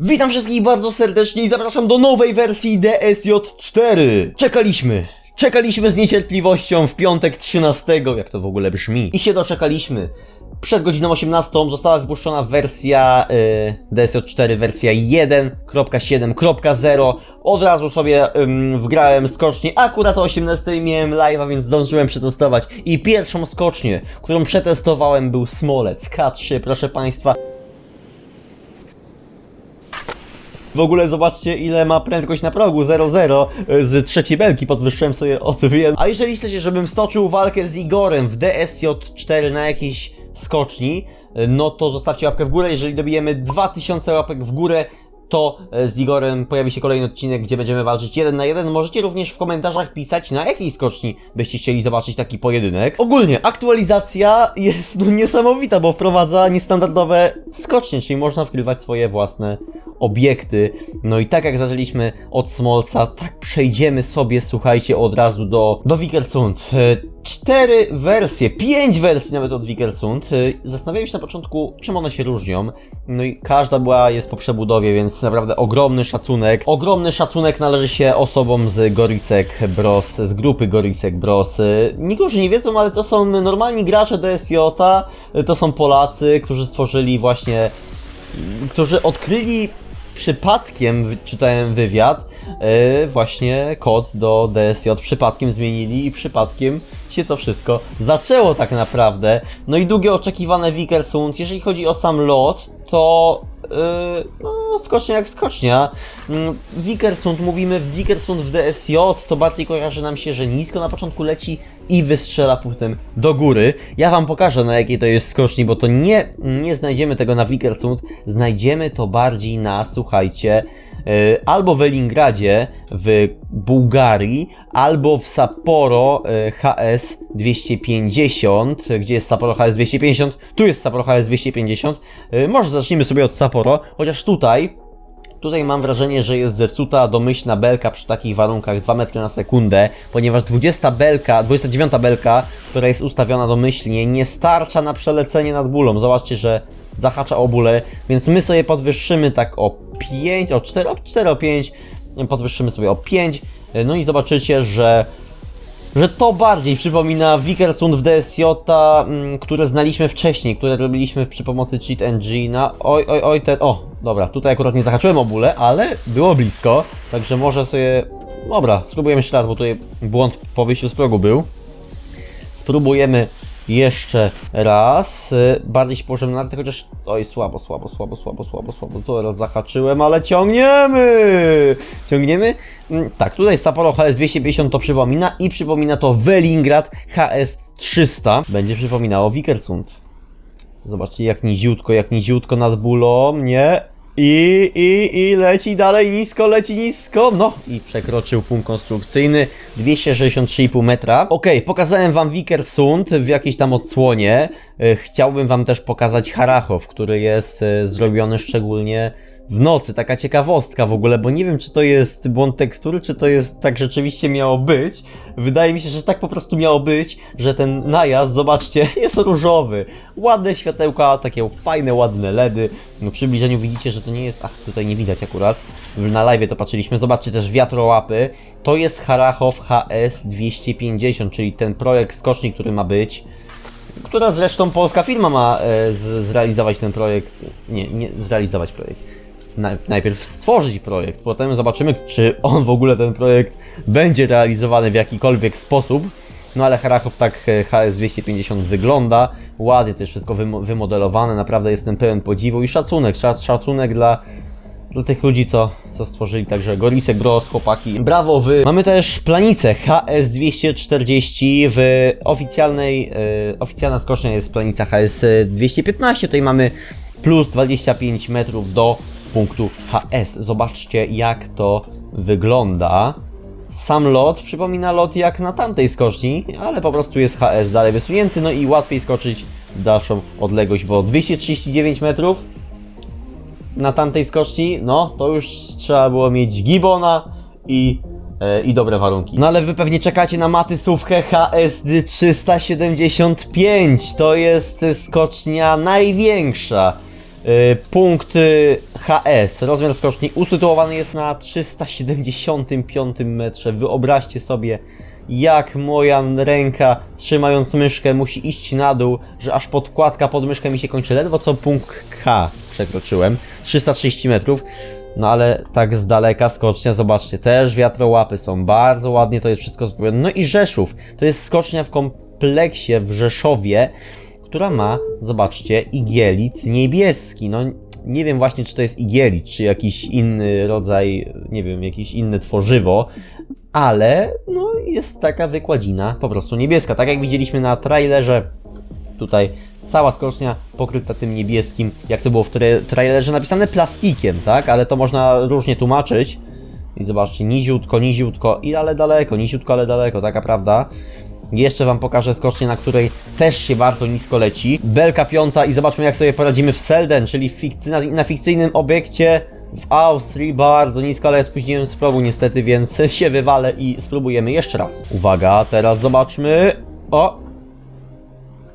Witam wszystkich bardzo serdecznie i zapraszam do nowej wersji DSJ4. Czekaliśmy. Czekaliśmy z niecierpliwością w piątek 13, jak to w ogóle brzmi. I się doczekaliśmy. Przed godziną 18 została wypuszczona wersja y, DSJ4, wersja 1.7.0. Od razu sobie ym, wgrałem skocznię. Akurat o 18 miałem live'a, więc zdążyłem przetestować. I pierwszą skocznię, którą przetestowałem był Smolec K3, proszę Państwa. W ogóle zobaczcie ile ma prędkość na progu 0,0 z trzeciej belki podwyższyłem sobie o dwie. A jeżeli chcecie, żebym stoczył walkę z Igorem w DSJ4 na jakiejś skoczni, no to zostawcie łapkę w górę. Jeżeli dobijemy 2000 łapek w górę, to e, z Igorem pojawi się kolejny odcinek, gdzie będziemy walczyć jeden na jeden. Możecie również w komentarzach pisać, na jakiej skoczni byście chcieli zobaczyć taki pojedynek. Ogólnie, aktualizacja jest no, niesamowita, bo wprowadza niestandardowe skocznie, czyli można wkrywać swoje własne obiekty. No i tak jak zaczęliśmy od Smolca, tak przejdziemy sobie, słuchajcie, od razu do, do Vikersund. Cztery wersje, pięć wersji nawet od Vikersund. E, Zastanawiałem się na początku, czym one się różnią. No i każda była, jest po przebudowie, więc naprawdę ogromny szacunek. Ogromny szacunek należy się osobom z Gorisek Bros, z grupy Gorisek Bros. E, Niektórzy nie wiedzą, ale to są normalni gracze DSJ, e, to są Polacy, którzy stworzyli właśnie którzy odkryli przypadkiem, czytałem wywiad, yy, właśnie kod do DSJ, przypadkiem zmienili i przypadkiem się to wszystko zaczęło tak naprawdę. No i długie oczekiwane Vikersund, jeżeli chodzi o sam lot, to yy, no, skocznia jak skocznia. Mm, Vikersund, mówimy w Vikersund w DSJ, to bardziej kojarzy nam się, że nisko na początku leci i wystrzela potem do góry. Ja wam pokażę na jakiej to jest skoczni, bo to nie, nie znajdziemy tego na Vikersund, znajdziemy to bardziej na, słuchajcie, yy, albo w Leningradzie w Bułgarii, albo w Sapporo yy, HS 250. Gdzie jest Sapporo HS 250? Tu jest Sapporo HS 250. Yy, może zacznijmy sobie od Sapporo, chociaż tutaj Tutaj mam wrażenie, że jest zepsuta domyślna belka przy takich warunkach 2 metry na sekundę, ponieważ 20 belka, 29 belka, która jest ustawiona domyślnie, nie starcza na przelecenie nad bólą. Zobaczcie, że zahacza o bólę, więc my sobie podwyższymy tak o 5, o 4, o 4, o 5, podwyższymy sobie o 5, no i zobaczycie, że że to bardziej przypomina Vikersund w DSJ, mm, które znaliśmy wcześniej, które robiliśmy przy pomocy Cheat Engine'a. Oj, oj, oj, te... O, dobra, tutaj akurat nie zahaczyłem o bólę, ale było blisko, także może sobie... Dobra, spróbujemy jeszcze raz, bo tutaj błąd po wyjściu z progu był. Spróbujemy jeszcze raz. Y, Bardziej się położymy na to, chociaż... Oj, słabo, słabo, słabo, słabo, słabo, słabo. Tu raz zahaczyłem, ale ciągniemy! Ciągniemy? Mm, Tak, tutaj Sapporo HS 250 to przypomina i przypomina to Velingrad HS 300. Będzie przypominało Vikersund. Zobaczcie, jak niziutko, jak niziutko nad bólą, nie? I, i, i leci dalej nisko, leci nisko, no i przekroczył punkt konstrukcyjny 263,5 metra. Okej, pokazałem wam Vikersund w jakiejś tam odsłonie. E, Chciałbym wam też pokazać Harachow, który jest e, zrobiony szczególnie w nocy. Taka ciekawostka w ogóle, bo nie wiem, czy to jest błąd tekstury, czy to jest tak rzeczywiście miało być. Wydaje mi się, że tak po prostu miało być, że ten najazd, zobaczcie, jest różowy. Ładne światełka, takie fajne, ładne LEDy. No, przy bliżeniu widzicie, że to nie jest, ach, tutaj nie widać akurat. Na live to patrzyliśmy. Zobaczcie też wiatrołapy. To jest Harachow HS 250, czyli ten projekt skoczni, który ma być która zresztą polska firma ma e, z, zrealizować ten projekt. Nie, nie zrealizować projekt. Na, najpierw stworzyć projekt, potem zobaczymy, czy on w ogóle ten projekt będzie realizowany w jakikolwiek sposób. No ale Harachow tak e, HS250 wygląda, ładnie jest wszystko wymo- wymodelowane, naprawdę jestem pełen podziwu i szacunek, szac- szacunek dla, dla tych ludzi, co, co stworzyli, także Gorisek, Bros, chłopaki, brawo wy. Mamy też planicę HS240 w oficjalnej, e, oficjalna skocznia jest planica HS215, tutaj mamy plus 25 metrów do punktu HS. Zobaczcie jak to wygląda. Sam lot przypomina lot jak na tamtej skoczni, ale po prostu jest HS dalej wysunięty, no i łatwiej skoczyć dalszą odległość, bo 239 metrów na tamtej skoczni, no to już trzeba było mieć gibona i, e, i dobre warunki. No ale wy pewnie czekacie na matysówkę HSD 375. To jest skocznia największa Punkt y, HS, rozmiar skoczni usytuowany jest na 375 metrze. Wyobraźcie sobie, jak moja ręka trzymając myszkę musi iść na dół, że aż podkładka pod myszkę mi się kończy. Ledwo co punkt K przekroczyłem. 330 metrów. No ale tak z daleka skocznia, zobaczcie, też wiatrołapy są, bardzo ładnie to jest wszystko zrobione. No i Rzeszów, to jest skocznia w kompleksie w Rzeszowie, która ma, zobaczcie, igielit niebieski. No nie wiem właśnie, czy to jest igielit, czy jakiś inny rodzaj, nie wiem, jakieś inne tworzywo, ale no jest taka wykładzina po prostu niebieska. Tak jak widzieliśmy na trailerze, tutaj cała skocznia pokryta tym niebieskim, jak to było w tra- trailerze, napisane plastikiem, tak? Ale to można różnie tłumaczyć. I zobaczcie, niziutko, niziutko, i ale daleko, niziutko, ale daleko, taka prawda. Jeszcze Wam pokażę skocznię, na której też się bardzo nisko leci. Belka piąta i zobaczmy jak sobie poradzimy w Selden, czyli fikcy, na, na fikcyjnym obiekcie w Austrii. Bardzo nisko, ale spóźniłem z progu niestety, więc się wywalę i spróbujemy jeszcze raz. Uwaga, teraz zobaczmy. O!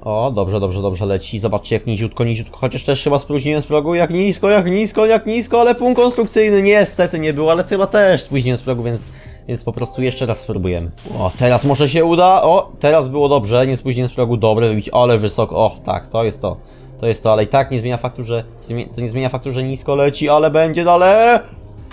O, dobrze, dobrze, dobrze leci. Zobaczcie jak niziutko, niziutko. Chociaż też chyba spóźniłem z progu. Jak nisko, jak nisko, jak nisko, ale punkt konstrukcyjny niestety nie był, ale chyba też spóźniłem z progu, więc, więc po prostu jeszcze raz spróbujemy. O, teraz może się uda. O, teraz było dobrze, nie spóźniłem z progu. Dobre wybić, ale wysoko. O, tak, to jest to. To jest to, ale i tak nie zmienia faktu, że to nie zmienia faktu, że nisko leci, ale będzie dalej.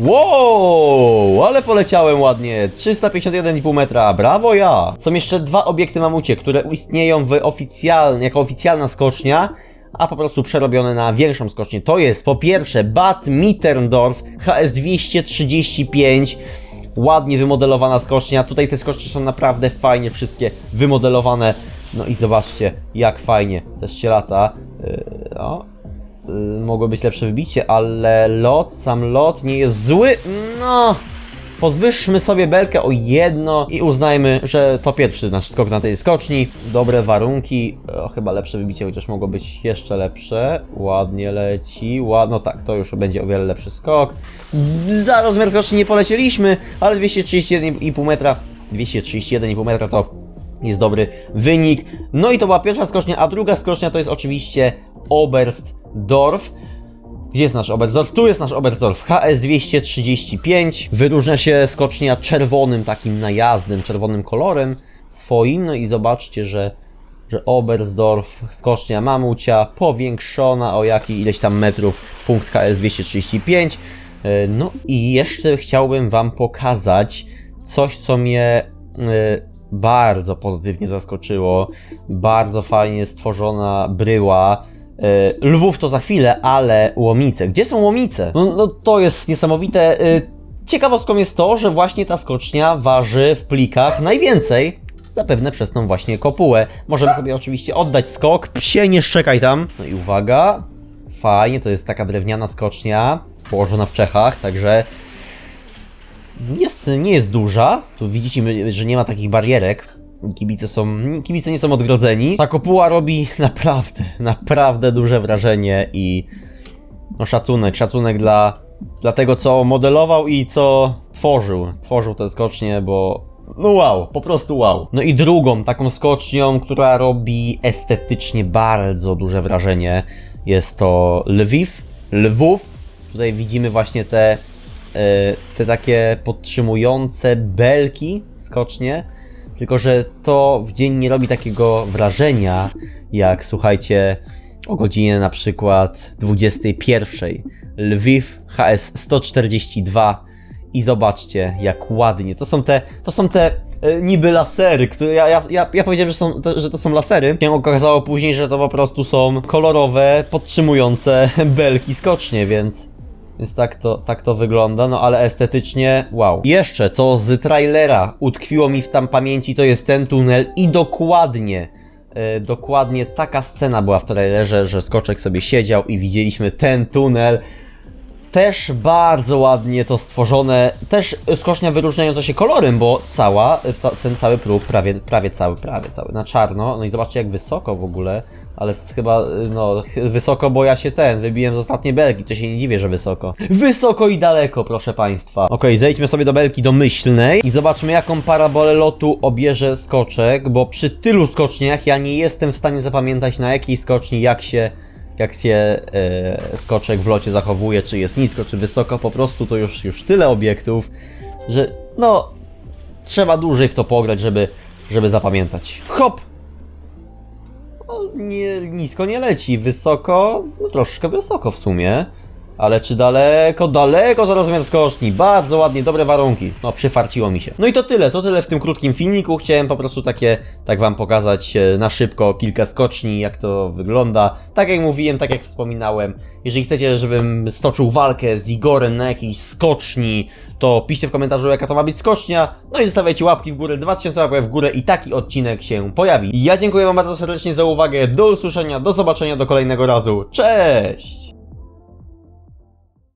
Wow, ale poleciałem ładnie. 351,5 metra, brawo ja. Są jeszcze dwa obiekty mamucie, które istnieją w oficjalnie, jako oficjalna skocznia, a po prostu przerobione na większą skocznię. To jest po pierwsze Bad Mitterndorf HS 235. Ładnie wymodelowana skocznia. Tutaj te skocznie są naprawdę fajnie wszystkie wymodelowane. No i zobaczcie, jak fajnie też się lata. O, y, mogło być lepsze wybicie, ale lot, sam lot nie jest zły. No, podwyższmy sobie belkę o jedno i uznajmy, że to pierwszy nasz skok na tej skoczni. Dobre warunki, o, chyba lepsze wybicie, chociaż mogło być jeszcze lepsze. Ładnie leci, ładno, tak, to już będzie o wiele lepszy skok. Za rozmiar skoczni nie polecieliśmy, ale 231,5 metra, 231,5 metra to jest dobry wynik. No i to była pierwsza skocznia, a druga skocznia to jest oczywiście Oberstdorf. Gdzie jest nasz Oberstdorf? Tu jest nasz Oberstdorf. HS 235. Wyróżnia się skocznia czerwonym takim najazdem, czerwonym kolorem swoim. No i zobaczcie, że, że Oberstdorf, skocznia mamucia, powiększona o jaki ileś tam metrów, punkt HS 235. E, No i jeszcze chciałbym Wam pokazać coś, co mnie e, bardzo pozytywnie zaskoczyło. Bardzo fajnie stworzona bryła. E, Lwów to za chwilę, ale łomice. Gdzie są łomice? No, no to jest niesamowite. E, Ciekawostką jest to, że właśnie ta skocznia waży w plikach najwięcej. Zapewne przez tą właśnie kopułę. Możemy sobie oczywiście oddać skok. Psie, nie szczekaj tam. No i uwaga. Fajnie, to jest taka drewniana skocznia. Położona w Czechach, także jest, nie jest duża. Tu widzicie, że nie ma takich barierek. Kibice są, kibice nie są odgrodzeni. Ta kopuła robi naprawdę, naprawdę duże wrażenie i no szacunek, szacunek dla, dla tego, co modelował i co tworzył. Tworzył te skocznie, bo no wow, po prostu wow. No i drugą taką skocznią, która robi estetycznie bardzo duże wrażenie, jest to Lwiw, Lwów. Tutaj widzimy właśnie te e, te takie podtrzymujące belki skocznie, tylko że to w dzień nie robi takiego wrażenia, jak słuchajcie, o godzinie na przykład 21. Lwiw HS 142 i zobaczcie, jak ładnie. To są te, to są te e, niby lasery, które ja, ja, ja, ja powiedziałem, że, są, to, że to są lasery. Się okazało później, że to po prostu są kolorowe, podtrzymujące belki skocznie, więc więc tak to, tak to wygląda, no ale estetycznie wow. Jeszcze co z trailera utkwiło mi w tam pamięci, to jest ten tunel i dokładnie, e, dokładnie taka scena była w trailerze, że Skoczek sobie siedział i widzieliśmy ten tunel. Też bardzo ładnie to stworzone, też skocznia wyróżniająca się kolorem, bo cała, ta, ten cały próg, prawie, prawie cały, prawie cały, na czarno. No i zobaczcie jak wysoko w ogóle, ale chyba, no, ch- wysoko, bo ja się ten, wybiłem z ostatniej belki, to się nie dziwię, że wysoko. Wysoko i daleko, proszę Państwa. Okej, zejdźmy sobie do belki domyślnej i zobaczmy jaką parabolę lotu obierze skoczek, bo przy tylu skoczniach ja nie jestem w stanie zapamiętać na jakiej skoczni jak się jak się e, skoczek w locie zachowuje, czy jest nisko, czy wysoko, po prostu to już, już tyle obiektów, że no, trzeba dłużej w to pograć, żeby, żeby zapamiętać. Hop! Nie, nisko nie leci, wysoko, no troszkę wysoko w sumie. Ale czy daleko? Daleko za rozmiar skoczni. Bardzo ładnie, dobre warunki. No, przyfarciło mi się. No i to tyle, to tyle w tym krótkim filmiku. Chciałem po prostu takie, tak wam pokazać e, na szybko kilka skoczni, jak to wygląda. Tak jak mówiłem, tak jak wspominałem. Jeżeli chcecie, żebym stoczył walkę z Igorem na jakiejś skoczni, to piszcie w komentarzu, jaka to ma być skocznia. No i zostawiajcie łapki w górę, 2000 łapek w górę i taki odcinek się pojawi. Ja dziękuję wam bardzo serdecznie za uwagę. Do usłyszenia, do zobaczenia, do kolejnego razu. Cześć!